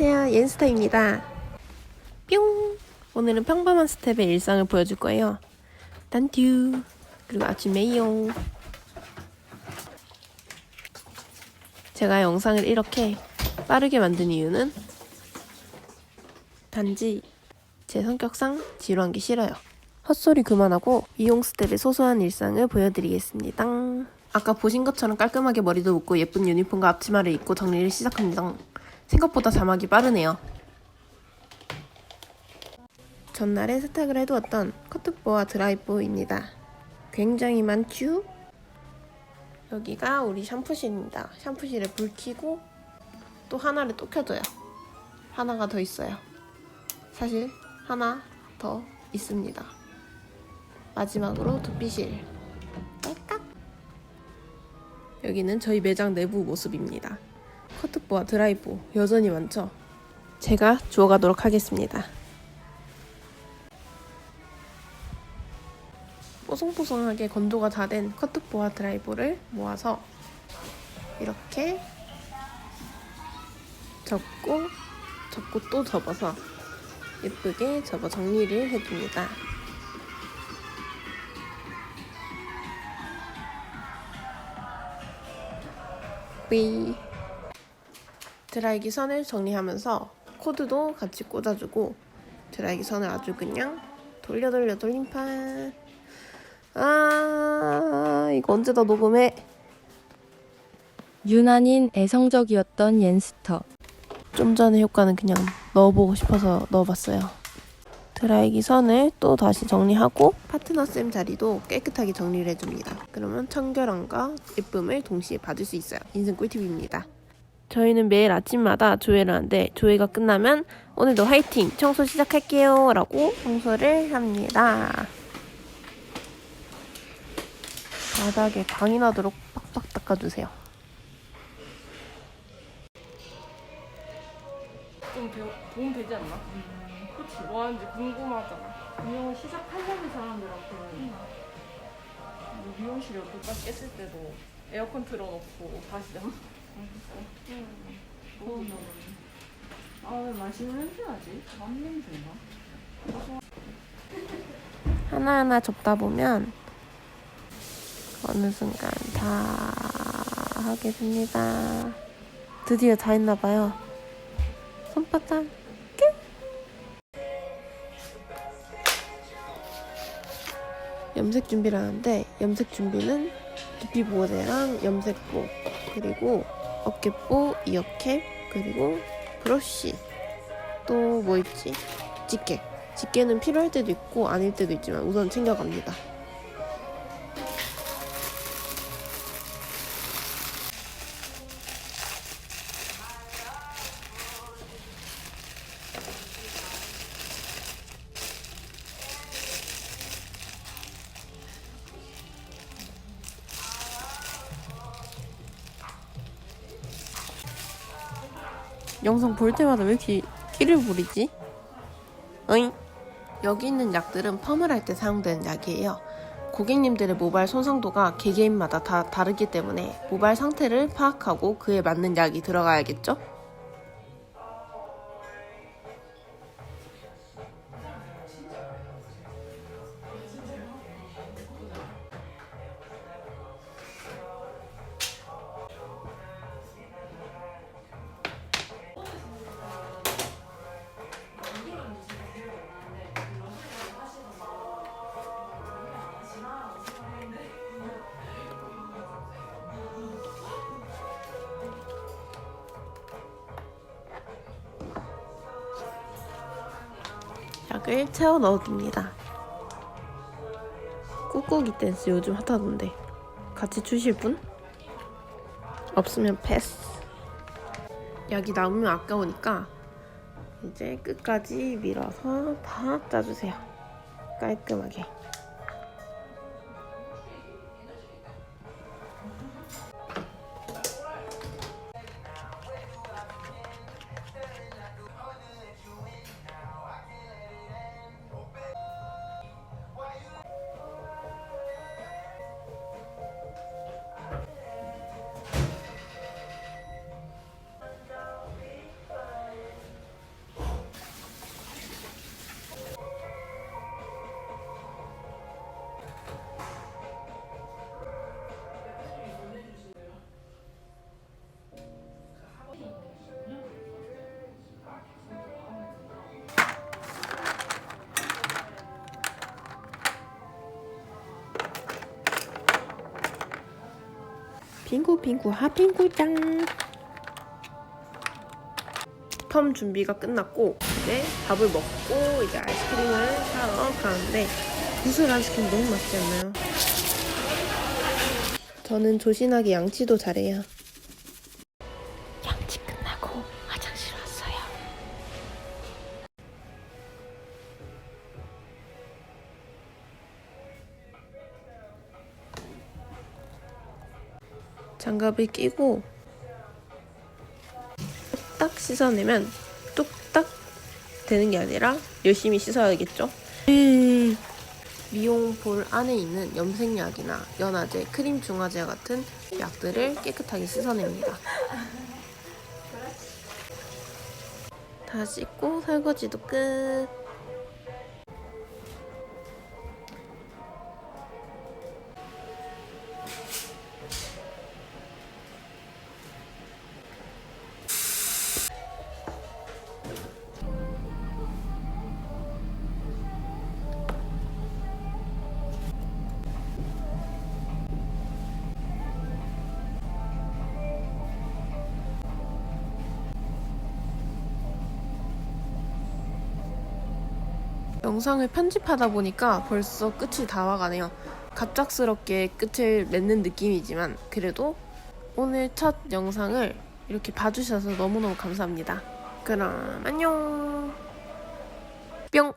안녕하세요. 옌스타입니다. 뿅! 오늘은 평범한 스텝의 일상을 보여줄 거예요. 단튜! 그리고 아침 메이용. 제가 영상을 이렇게 빠르게 만든 이유는 단지 제 성격상 지루한 게 싫어요. 헛소리 그만하고 미용 스텝의 소소한 일상을 보여드리겠습니다. 아까 보신 것처럼 깔끔하게 머리도 묶고 예쁜 유니폼과 앞치마를 입고 정리를 시작합니다. 생각보다 자막이 빠르네요. 전날에 세탁을 해두었던 커트보와 드라이보입니다. 굉장히 많죠? 여기가 우리 샴푸실입니다. 샴푸실에 불 켜고 또 하나를 또 켜줘요. 하나가 더 있어요. 사실 하나 더 있습니다. 마지막으로 두피실. 여기는 저희 매장 내부 모습입니다. 커트보와 드라이보 여전히 많죠? 제가 주워가도록 하겠습니다. 뽀송뽀송하게 건조가 다 된 커트보와 드라이보를 모아서 이렇게 접고 접고 또 접어서 예쁘게 접어 정리를 해줍니다. 위 드라이기 선을 정리하면서 코드도 같이 꽂아주고 드라이기 선을 아주 그냥 돌려 돌려 돌림판. 아 이거 언제 다 녹음해? 유난인 애성적이었던 옌스터. 좀 전에 효과는 그냥 넣어보고 싶어서 넣어봤어요. 드라이기 선을 또 다시 정리하고 파트너 쌤 자리도 깨끗하게 정리를 해줍니다. 그러면 청결함과 예쁨을 동시에 받을 수 있어요. 인생 꿀팁입니다 저희는 매일 아침마다 조회를 하는데 조회가 끝나면 오늘도 화이팅! 청소 시작할게요! 라고 청소를 합니다. 바닥에 광이 나도록 빡빡 닦아주세요. 좀 배워, 도움 되지 않나? 음, 그치. 뭐 하는지 궁금하잖아. 미용을 시작하려는 사람들한테는 뭐 미용실에 물까지 깼을 때도 에어컨 틀어놓고 다시 잠. 음. 아, 왜 맛있는 냄새 나지? 맘 냄새인가? 하나하나 접다 보면 어느 순간 다 하게 됩니다. 드디어 다 했나봐요. 손바닥 끝! 염색 준비를 하는데 염색 준비는 두피 보호제랑 염색보 그리고 어깨보, 이어캡 그리고 브러쉬 또 뭐 있지? 집게 집게는 필요할 때도 있고 아닐 때도 있지만 우선 챙겨갑니다. 영상 볼 때마다 왜 이렇게 끼를 부리지? 어잉? 여기 있는 약들은 펌을 할 때 사용되는 약이에요. 고객님들의 모발 손상도가 개개인마다 다 다르기 때문에 모발 상태를 파악하고 그에 맞는 약이 들어가야겠죠? 약을 채워 넣어줍니다. 꾹꾹이 댄스 요즘 핫하던데 같이 추실 분? 없으면 패스. 약이 남으면 아까우니까 이제 끝까지 밀어서 다 짜주세요. 깔끔하게. 핑구 핑구 하핑구짱 텀 준비가 끝났고 이제 밥을 먹고 이제 아이스크림을 사러 가는데 구슬 아이스크림 너무 맛있지 않나요? 저는 조신하게 양치도 잘해요. 장갑을 끼고 뚝딱 씻어내면 뚝딱 되는 게 아니라 열심히 씻어야겠죠? 미용 볼 안에 있는 염색약이나 연화제, 크림 중화제 같은 약들을 깨끗하게 씻어냅니다. 다 씻고 설거지도 끝. 영상을 편집하다 보니까 벌써 끝이 다 와가네요. 갑작스럽게 끝을 맺는 느낌이지만 그래도 오늘 첫 영상을 이렇게 봐주셔서 너무너무 감사합니다. 그럼 안녕. 뿅.